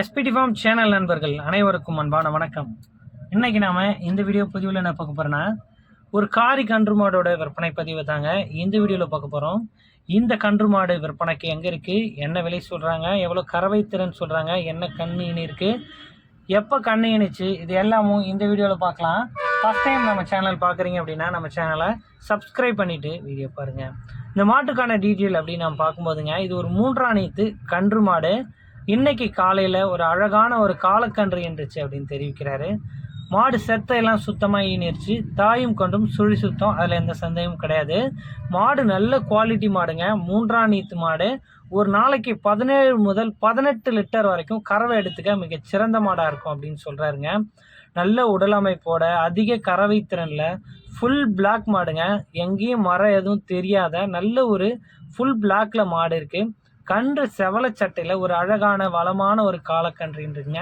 SPD form channel நண்பர்கள் அனைவருக்கும் அன்பான வணக்கம். இன்னைக்கு நாம இந்த வீடியோ பதிவில் என்ன பார்க்க போகிறோன்னா ஒரு காரி கன்று மாடோட விற்பனை பதிவு தாங்க இந்த வீடியோவில் பார்க்க போகிறோம் இந்த கன்று மாடு விற்பனைக்கு எங்கே இருக்குது என்ன விலை சொல்கிறாங்க எவ்வளோ கறவை திறன் சொல்கிறாங்க என்ன கண்ணு இனி இருக்குது எப்போ கண்ணு இனிச்சு? இது எல்லாமும் இந்த வீடியோவில் பார்க்கலாம். ஃபஸ்ட் டைம் நம்ம சேனல் பார்க்குறீங்க அப்படின்னா நம்ம சேனலை சப்ஸ்கிரைப் பண்ணிவிட்டு வீடியோ பாருங்கள் இந்த மாட்டுக்கான டீட்டெயில் அப்படின்னு நம்ம பார்க்கும்போதுங்க இது ஒரு மூன்றாணித்து கன்று மாடு இன்னைக்கு காலையில் ஒரு அழகான ஒரு காலக்கன்று என்றுச்சு அப்படின்னு தெரிவிக்கிறாரு. மாடு செத்தையெல்லாம் சுத்தமாக ஈனிருச்சு. தாயும் கொண்டும் சுழி சுத்தம். அதில் எந்த சந்தேகமும் கிடையாது. மாடு நல்ல குவாலிட்டி மாடுங்க. மூன்றாம் நீத்து மாடு. ஒரு நாளைக்கு பதினேழு முதல் பதினெட்டு லிட்டர் வரைக்கும் கறவை எடுத்துக்க மிக சிறந்த மாடாக இருக்கும் அப்படின்னு சொல்கிறாருங்க நல்ல உடல் அமைப்போட அதிக கறவை திறனில் ஃபுல் பிளாக் மாடுங்க. எங்கேயும் மரம் எதுவும் தெரியாத நல்ல ஒரு ஃபுல் பிளாக்ல மாடு இருக்குது கன்று செவல சட்டையில் ஒரு அழகான வளமான ஒரு காலக்கன்றுன்றீங்க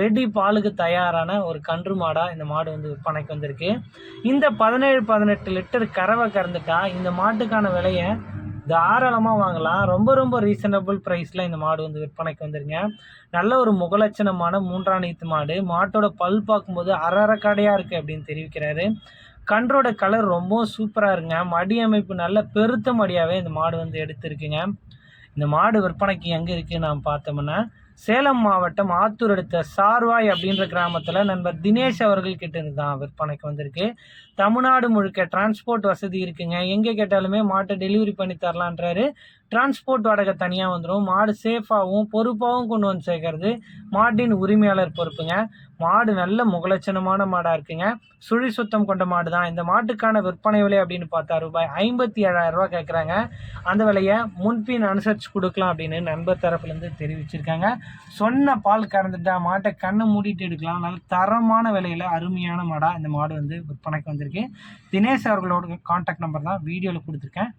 ரெடி பாலுக்கு தயாரான ஒரு கன்று மாடாக இந்த மாடு வந்து விற்பனைக்கு வந்திருக்கு. இந்த பதினேழு பதினெட்டு லிட்டர் கறவை கறந்துட்டா இந்த மாட்டுக்கான விலையை தாராளமாக வாங்கலாம். ரொம்ப ரொம்ப ரீசனபிள் ப்ரைஸில் இந்த மாடு வந்து விற்பனைக்கு வந்துருங்க. நல்ல ஒரு முகலட்சணமான மூன்றாம் நீத்து மாடு. மாட்டோட பல் பார்க்கும்போது அரறக்கடையாக கடையாக இருக்குது அப்படின்னு தெரிவிக்கிறாரு. கன்றோட கலர் ரொம்ப சூப்பராக இருங்க மடி அமைப்பு நல்ல பெருத்த மடியாகவே இந்த மாடு வந்து எடுத்திருக்குங்க. இந்த மாடு விற்பனைக்கு எங்கே இருக்குன்னு நாம் பார்த்தோம்னா சேலம் மாவட்டம் ஆத்தூர் அடுத்த சார்வாய் அப்படின்ற கிராமத்தில் நண்பர் தினேஷ் அவர்கள் கிட்ட இருந்து தான் விற்பனைக்கு வந்திருக்கு. தமிழ்நாடு முழுக்க டிரான்ஸ்போர்ட் வசதி இருக்குங்க. எங்கே கேட்டாலுமே மாட்டை டெலிவரி பண்ணி தரலான்றாரு. டிரான்ஸ்போர்ட் வாடகை தனியாக வந்துடும் மாடு சேஃபாகவும் பொறுப்பாகவும் கொண்டு வந்து சேர்க்கறது மாட்டின் உரிமையாளர் பொறுப்புங்க. மாடு நல்ல முகலட்சணமான மாடாக இருக்குங்க. சுழி சுத்தம் கொண்ட மாடு தான். இந்த மாட்டுக்கான விற்பனை விலை அப்படின்னு பார்த்தா ரூபாய் ஐம்பத்தி ஏழாயிரம் கேட்குறாங்க அந்த விலையை முன்பின் அனுசரித்து கொடுக்கலாம் அப்படின்னு நண்பர் தரப்புலேருந்து தெரிவிச்சிருக்காங்க. சொன்ன பால் கறந்துட்டா மாட்டை கண்ணை மூடிட்டு எடுக்கலாம். நல்ல தரமான விலையில் அருமையான மாடாக இந்த மாடு வந்து விற்பனைக்கு வந்திருக்கு. தினேஷ் அவர்களோட காண்டாக்ட் நம்பர் தான் வீடியோவில் கொடுத்துருக்கேன்.